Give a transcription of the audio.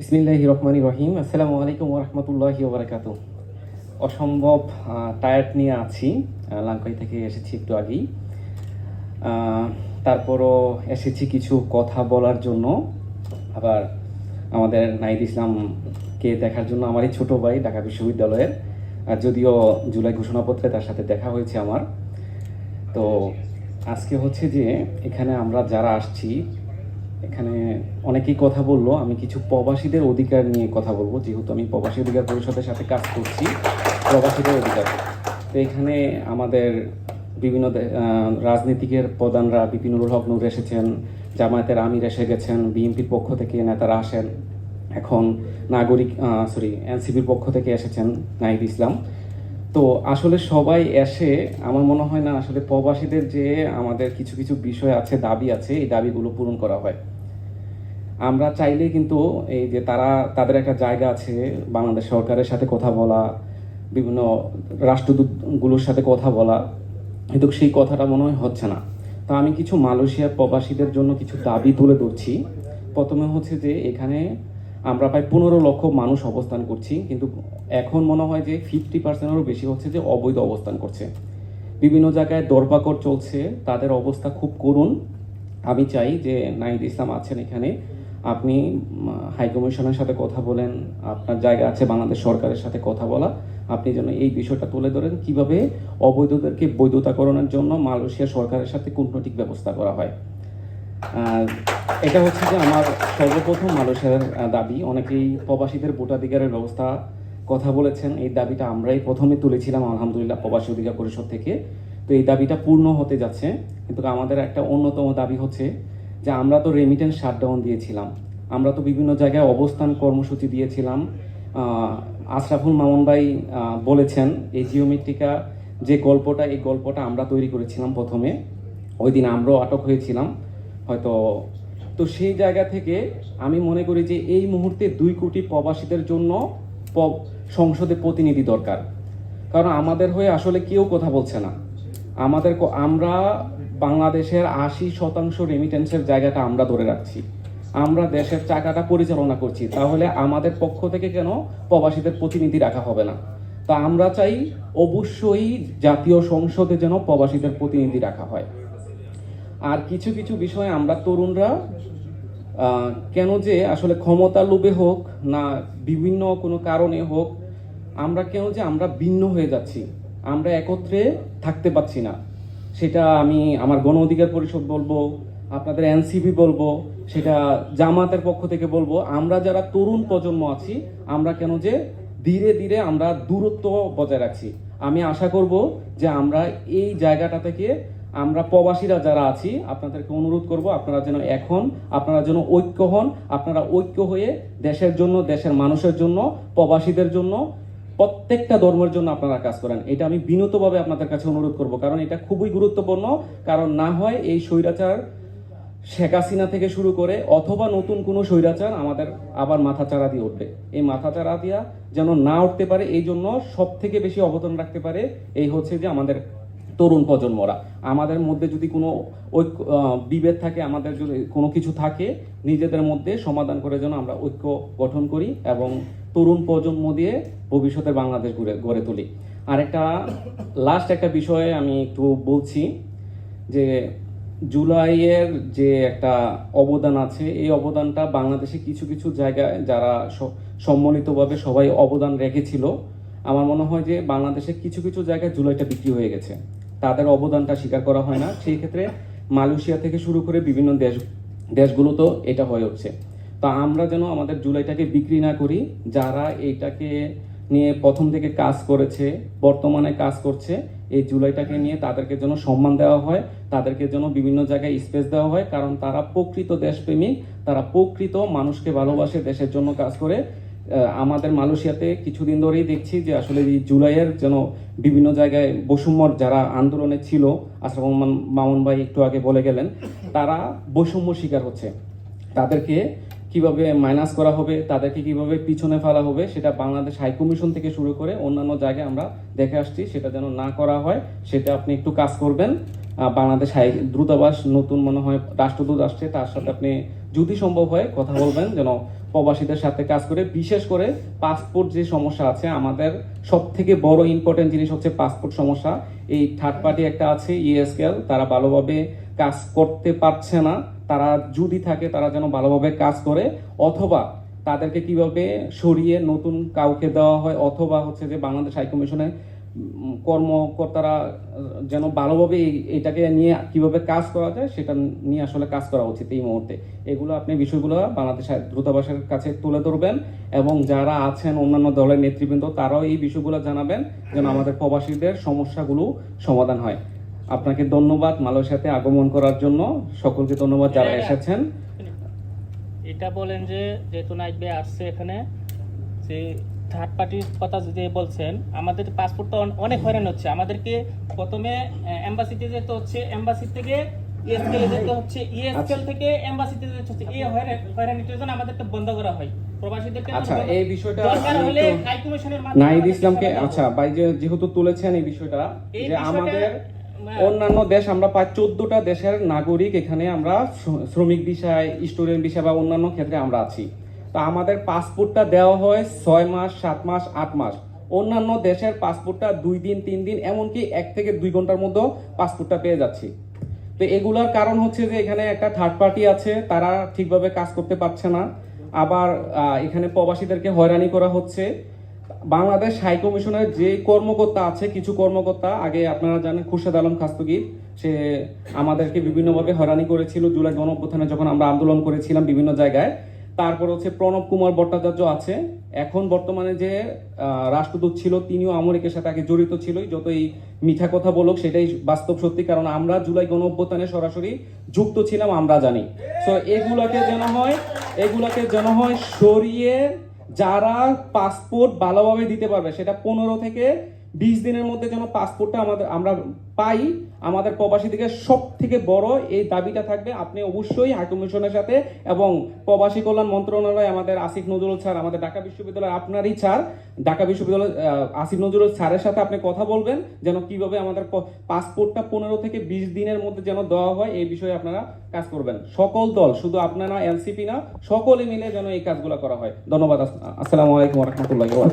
বিসমিল্লাহি রহমানি রহিম। আসসালামু আলাইকুম রহমতুল্লাহি ওবরাকাত অসম্ভব টায়ার্ড নিয়ে আছি। লাঙ্কাই থেকে এসেছি একটু আগেই। তারপরও এসেছি কিছু কথা বলার জন্য। আবার আমাদের নাইদ ইসলামকে দেখার জন্য আমারই ছোট ভাই ঢাকা বিশ্ববিদ্যালয়ের। যদিও জুলাই ঘোষণাপত্রে তার সাথে দেখা হয়েছে আমার। তো আজকে হচ্ছে যে, এখানে আমরা যারা আসছি এখানে অনেকেই কথা বলল, আমি কিছু প্রবাসীদের অধিকার নিয়ে কথা বলব, যেহেতু আমি প্রবাসী অধিকার পরিষদের সাথে কাজ করছি, প্রবাসীদের অধিকার। তো এখানে আমাদের বিভিন্ন রাজনীতিকের প্রধানরা বিপিনুরুল হক নূর এসেছেন, জামায়াতের আমির এসে গেছেন, বিএনপির পক্ষ থেকে নেতারা আসেন, এখন নাগরিক সরি এনসিপির পক্ষ থেকে এসেছেন নাহিদ ইসলাম। তো আসলে সবাই এসে, আমার মনে হয় না আসলে প্রবাসীদের যে আমাদের কিছু কিছু বিষয় আছে, দাবি আছে, এই দাবিগুলো পূরণ করা হয়। আমরা চাইলে কিন্তু এই যে তারা, তাদের একটা জায়গা আছে, বাংলাদেশ সরকারের সাথে কথা বলা, বিভিন্ন রাষ্ট্রদূতগুলোর সাথে কথা বলা, কিন্তু সেই কথাটা মনে হয় হচ্ছে না। তা আমি কিছু মালয়েশিয়ার প্রবাসীদের জন্য কিছু দাবি তুলে ধরছি। প্রথমে হচ্ছে যে এখানে আমরা প্রায় পনেরো লক্ষ মানুষ অবস্থান করছি, কিন্তু এখন মনে হয় যে ফিফটি পার্সেন্টেরও বেশি হচ্ছে যে অবৈধ অবস্থান করছে। বিভিন্ন জায়গায় দরপাকড় চলছে, তাদের অবস্থা খুব করুণ। আমি চাই যে নাহিদ ইসলাম আছেন এখানে আপনি হাইকমিশনের সাথে কথা বলেন, আপনার জায়গা আছে বাংলাদেশ সরকারের সাথে কথা বলা, আপনি যেন এই বিষয়টা তুলে ধরেন, কীভাবে অবৈধদেরকে বৈধতাকরণের জন্য মালয়েশিয়া সরকারের সাথে কূটনৈতিক ব্যবস্থা করা হয়। এটা হচ্ছে যে আমার সর্বপ্রথম মালয়েশিয়ার দাবি। অনেকেই প্রবাসীদের ভোটাধিকারের ব্যবস্থা কথা বলেছেন। এই দাবিটা আমরাই প্রথমে তুলেছিলাম, আলহামদুলিল্লাহ, প্রবাসী অধিকার পরিষদ থেকে। তো এই দাবিটা পূর্ণ হতে যাচ্ছে। কিন্তু আমাদের একটা অন্যতম দাবি হচ্ছে যে আমরা তো রেমিটেন্স শাটডাউন দিয়েছিলাম। আমরা তো বিভিন্ন জায়গায় অবস্থান কর্মসূচি দিয়েছিলাম। আশরাফুল মামুন ভাই বলেছেন, এই জিওমেট্রিকা যে গল্পটা, এই গল্পটা আমরা তৈরি করেছিলাম প্রথমে। ওই দিন আমরাও আটক হয়েছিলাম, হয়তো। তো সেই জায়গা থেকে আমি মনে করি যে এই মুহূর্তে দুই কোটি প্রবাসীদের জন্য সংসদে প্রতিনিধি দরকার। কারণ আমাদের হয়ে আসলে কেউ কথা বলছে না। আমাদের আমরা বাংলাদেশের আশি শতাংশ রেমিটেন্সের জায়গাটা আমরা ধরে রাখছি। আমরা দেশের চাকাটা পরিচালনা করছি। তাহলে আমাদের পক্ষ থেকে কেন প্রবাসীদের প্রতিনিধি রাখা হবে না? তা আমরা চাই অবশ্যই জাতীয় সংসদে যেন প্রবাসীদের প্রতিনিধি রাখা হয়। আর কিছু কিছু বিষয়ে আমরা তরুণরা কেন যে আসলে ক্ষমতা লোভে হোক না বিভিন্ন কোনো কারণে হোক, আমরা কেন যে আমরা ভিন্ন হয়ে যাচ্ছি? আমরা একত্রে থাকতে পারছি না। সেটা আমি আমার গণ অধিকার পরিষদ বলব, আপনাদের এনসিপি বলব, সেটা জামাতের পক্ষ থেকে বলব, আমরা যারা তরুণ প্রজন্ম আছি, আমরা কেন যে ধীরে ধীরে আমরা দূরত্ব বজায় রাখছি। আমি আশা করব যে আমরা এই জায়গাটা থেকে আমরা প্রবাসীরা যারা আছি, আপনাদেরকে অনুরোধ করব, আপনারা যেন এখন, আপনারা যেন ঐক্য হন, আপনারা ঐক্য হয়ে দেশের জন্য, দেশের মানুষের জন্য, প্রবাসীদের জন্য প্রত্যেকটা ধর্মের জন্য আপনারা কাজ করেন। এটা আমি বিনীতভাবে আপনাদের কাছে অনুরোধ করব, কারণ এটা খুবই গুরুত্বপূর্ণ। কারণ না হয় এই স্বৈরাচার শেখ হাসিনা থেকে শুরু করে অথবা নতুন কোনো স্বৈরাচার আমাদের আবার মাথা চাড়া দিয়ে উঠবে। এই মাথা চাড়া দিয়া যেন না উঠতে পারে, এই জন্য সব থেকে বেশি অবদান রাখতে পারে এই হচ্ছে যে আমাদের তরুণ প্রজন্মরা। আমাদের মধ্যে যদি কোনো ঐক্য বিভেদ থাকে, আমাদের যদি কোনো কিছু থাকে, নিজেদের মধ্যে সমাধান করে যেন আমরা ঐক্য গঠন করি এবং তরুণ প্রজন্ম দিয়ে ভবিষ্যতের বাংলাদেশ গড়ে গড়ে তুলি। আরেকটা লাস্ট একটা বিষয়ে আমি একটু বলছি যে জুলাইয়ের যে একটা অবদান আছে, এই অবদানটা বাংলাদেশে কিছু কিছু জায়গায় যারা সম্মিলিতভাবে সবাই অবদান রেখেছিল, আমার মনে হয় যে বাংলাদেশে কিছু কিছু জায়গায় জুলাইটা বিক্রি হয়ে গেছে। তাদের অবদানটা স্বীকার করা হয় না। সেই ক্ষেত্রে মালয়েশিয়া থেকে শুরু করে বিভিন্ন দেশ, দেশগুলোতেও এটা হয়ে উঠছে। তো আমরা যেন আমাদের জুলাইটাকে বিক্রি না করি, যারা এইটাকে নিয়ে প্রথম থেকে কাজ করেছে, বর্তমানে কাজ করছে, এই জুলাইটাকে নিয়ে তাদেরকে যেন সম্মান দেওয়া হয়, তাদেরকে যেন বিভিন্ন জায়গায় স্পেস দেওয়া হয়, কারণ তারা প্রকৃত দেশপ্রেমিক, তারা প্রকৃত মানুষকে ভালোবাসে, দেশের জন্য কাজ করে। আমাদের মালয়েশিয়াতে কিছুদিন ধরেই দেখছি যে আসলে এই জুলাইয়ের যেন বিভিন্ন জায়গায় বৈষম্যর যারা আন্দোলনে ছিল, আশরাফ মামুন ভাই একটু আগে বলে গেলেন, তারা বৈষম্য শিকার হচ্ছে। তাদেরকে কীভাবে মাইনাস করা হবে, তাদেরকে কীভাবে পিছনে ফেলা হবে, সেটা বাংলাদেশ হাই কমিশন থেকে শুরু করে অন্যান্য জায়গায় আমরা দেখে আসছি। সেটা যেন না করা হয়, সেটা আপনি একটু কাজ করবেন। বাংলাদেশ হাই দ্রুতাবাস নতুন মনে হয় রাষ্ট্রদূত আসছে, তার সাথে আপনি যদি সম্ভব হয় কথা বলবেন, যেন প্রবাসীদের সাথে কাজ করে, বিশেষ করে পাসপোর্ট যে সমস্যা আছে, আমাদের সব থেকে বড় ইম্পর্টেন্ট জিনিস হচ্ছে পাসপোর্ট সমস্যা। এই থার্ড পার্টি একটা আছে ইএসকেল তারা ভালোভাবে কাজ করতে পারছে না। তারা যদি থাকে, তারা যেন ভালোভাবে কাজ করে, অথবা তাদেরকে কীভাবে সরিয়ে নতুন কাউকে দেওয়া হয়, অথবা হচ্ছে যে বাংলাদেশ হাই কমিশনে কর্মকর্তারা যেন ভালোভাবে এটাকে নিয়ে কীভাবে কাজ করা যায়, সেটা নিয়ে আসলে কাজ করা উচিত এই মুহূর্তে। এগুলো আপনি বিষয়গুলো বাংলাদেশ দূতাবাসের কাছে তুলে ধরবেন, এবং যারা আছেন অন্যান্য দলের নেতৃবৃন্দ, তারাও এই বিষয়গুলো জানাবেন, যেন আমাদের প্রবাসীদের সমস্যাগুলো সমাধান হয়। আপনাকে ধন্যবাদ মালয়েশিয়াতে আগমন করার জন্য। সকলকে ধন্যবাদ যারা এসেছেন। এটা বলেন যে যেহেতু নাইট বে আসছে এখানে যে থার্ড পার্টির কথা যে বলছেন আমাদের পাসপোর্টটা অনেক হয়রান হচ্ছে। আমাদেরকে প্রথমে এম্বাসিতে যেতে হচ্ছে এম্বাসি থেকে ইএসকেল যেতে হচ্ছে ইএসকেল থেকে এম্বাসিতে যেতে হচ্ছে। এই হয়রানিটার জন্য আমাদেরকে বন্ধ করা হয়। আচ্ছা এই বিষয়টা ইসলামকে আচ্ছা ভাই যেহেতু তুলেছেন এই বিষয়টা যে আমাদের অন্যান্য দেশ, আমরা প্রায় চোদ্দটা দেশের নাগরিক এখানে আমরা শ্রমিক বিষয়, স্টুডেন্ট বিষয় বা অন্যান্য ক্ষেত্রে আমরা আছি। তো আমাদের পাসপোর্টটা দেওয়া হয় ছয় মাস, সাত মাস, আট মাস। অন্যান্য দেশের পাসপোর্টটা দুই দিন, তিন দিন, এমনকি এক থেকে দুই ঘণ্টার মধ্যে পাসপোর্টটা পেয়ে যাচ্ছি। তো এগুলোর কারণ হচ্ছে যে এখানে একটা থার্ড পার্টি আছে, তারা ঠিকভাবে কাজ করতে পারছে না। আবার এখানে প্রবাসীদেরকে হয়রানি করা হচ্ছে। বাংলাদেশ হাই কমিশনের যে কর্মকর্তা আছে, কিছু কর্মকর্তা, আগে আপনারা জানেন খুরশেদ আলম খাস্তগির, সে আমাদেরকে বিভিন্নভাবে হয়রানি করেছিল জুলাই গণঅভ্যুত্থানে যখন আমরা আন্দোলন করেছিলাম বিভিন্ন জায়গায়। তারপর হচ্ছে প্রণব কুমার ভট্টাচার্য আছে। এখন বর্তমানে যে রাষ্ট্রদূত ছিল, তিনিও আমরিকের সাথে আগে জড়িত ছিলই। যত এই মিঠা কথা বলুক, সেটাই বাস্তব সত্যি, কারণ আমরা জুলাই গণ অভ্যুত্থানে সরাসরি যুক্ত ছিলাম, আমরা জানি। তো এগুলাকে যেন হয়, এগুলাকে যেন হয় সরিয়ে যারা পাসপোর্ট ভালোভাবে দিতে পারবে সেটা পনেরো থেকে বিশ দিনের মধ্যে যেন পাসপোর্টটা আমাদের, আমরা পাই, আমাদের প্রবাসী থেকে সব থেকে বড় এই দাবিটা থাকবে। আপনি অবশ্যই হাই কমিশনের সাথে এবং প্রবাসী কল্যাণ মন্ত্রণালয়, আমাদের আসিফ নজরুল স্যার, আমাদের ঢাকা বিশ্ববিদ্যালয় আপনারই স্যার, ঢাকা বিশ্ববিদ্যালয় আসিফ নজরুল স্যারের সাথে আপনি কথা বলবেন, যেন কীভাবে আমাদের পাসপোর্টটা পনেরো থেকে বিশ দিনের মধ্যে যেন দেওয়া হয়, এই বিষয়ে আপনারা কাজ করবেন। সকল দল, শুধু আপনারা, এনসিপি না, সকলে মিলে যেন এই কাজগুলো করা হয়। ধন্যবাদ, আস- আসসালামু আলাইকুম রহমতুল্লাহ